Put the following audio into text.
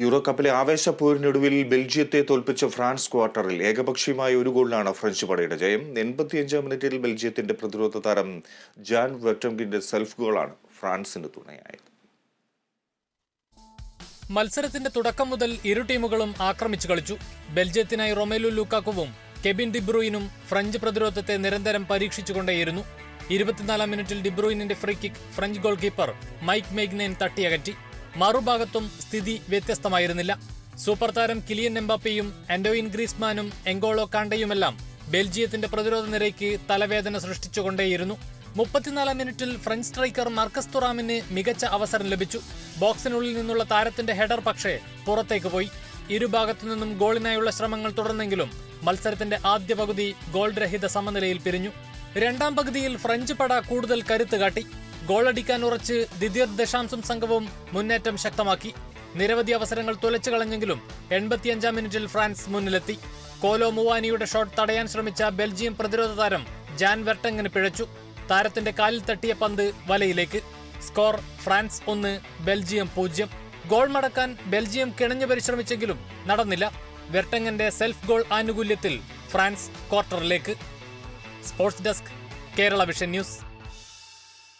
Euro കപ്പിലെ ആവേശപ്പോരിനൊടുവിൽ ബെൽജിയത്തെ തോൽപ്പിച്ച France ക്വാർട്ടറിൽ ഏകപക്ഷീയമായ ഒരു ഗോളിനാണ് ഫ്രഞ്ച് പടയുടെ ജയം. എൺപത്തിയഞ്ചാം മിനിറ്റിൽ ബെൽജിയത്തിന്റെ പ്രതിരോധ താരം ജാൻ വെറ്റംഗിന്റെ സെൽഫ് ഗോളാണ് ഫ്രാൻസിന് തുണയായത്. മത്സരത്തിന്റെ തുടക്കം മുതൽ ഇരു ടീമുകളും ആക്രമിച്ചു കളിച്ചു. ബെൽജിയത്തിനായി റൊമേലു ലൂക്കാക്കുവും കെബിൻ ഡിബ്രൂയിനും ഫ്രഞ്ച് പ്രതിരോധത്തെ നിരന്തരം പരീക്ഷിച്ചുകൊണ്ടേയിരുന്നു. ഇരുപത്തിനാലാം മിനിറ്റിൽ ഡിബ്രൂയിനിന്റെ free kick French goalkeeper Mike Maignan തട്ടിയകറ്റി. മറുഭാഗത്തും സ്ഥിതി വ്യത്യസ്തമായിരുന്നില്ല. സൂപ്പർ താരം കിലിയൻ എംബാപ്പയും ആന്റോയിൻ ഗ്രീസ്മാനും എങ്കോളോ കാണ്ടയുമെല്ലാം ബെൽജിയത്തിന്റെ പ്രതിരോധ നിരയ്ക്ക് തലവേദന സൃഷ്ടിച്ചുകൊണ്ടേയിരുന്നു. മുപ്പത്തിനാലാം മിനിറ്റിൽ ഫ്രഞ്ച് സ്ട്രൈക്കർ മാർക്കസ് തുറാമിന് മികച്ച അവസരം ലഭിച്ചു. ബോക്സിനുള്ളിൽ നിന്നുള്ള താരത്തിന്റെ ഹെഡർ പക്ഷേ പുറത്തേക്ക് പോയി. ഇരുഭാഗത്തു നിന്നും ഗോളിനായുള്ള ശ്രമങ്ങൾ തുടർന്നെങ്കിലും മത്സരത്തിന്റെ ആദ്യ പകുതി ഗോൾ രഹിത സമനിലയിൽ പിരിഞ്ഞു. രണ്ടാം പകുതിയിൽ ഫ്രഞ്ച് പട കൂടുതൽ കരുത്ത് കാട്ടി. ഗോളടിക്കാൻ ഉറച്ച് ദിദിയർ ദശാംശം സംഘവും മുന്നേറ്റം ശക്തമാക്കി. നിരവധി അവസരങ്ങൾ തുലച്ചു കളഞ്ഞെങ്കിലും എൺപത്തിയഞ്ചാം മിനിറ്റിൽ ഫ്രാൻസ് മുന്നിലെത്തി. കോലോ മുവാനിയുടെ ഷോട്ട് തടയാൻ ശ്രമിച്ച ബെൽജിയം പ്രതിരോധ താരം ജാൻ വെർട്ടങ്ങിന് പിഴച്ചു. താരത്തിന്റെ കാലിൽ തട്ടിയ പന്ത് വലയിലേക്ക്. സ്കോർ ഫ്രാൻസ് ഒന്ന് ബെൽജിയം പൂജ്യം. ഗോൾ മടക്കാൻ ബെൽജിയം കിണഞ്ഞു പരിശ്രമിച്ചെങ്കിലും നടന്നില്ല. വെർട്ടങ്ങന്റെ സെൽഫ് ഗോൾ ആനുകൂല്യത്തിൽ France ക്വാർട്ടറിലേക്ക്. Sports desk Kerala vision news.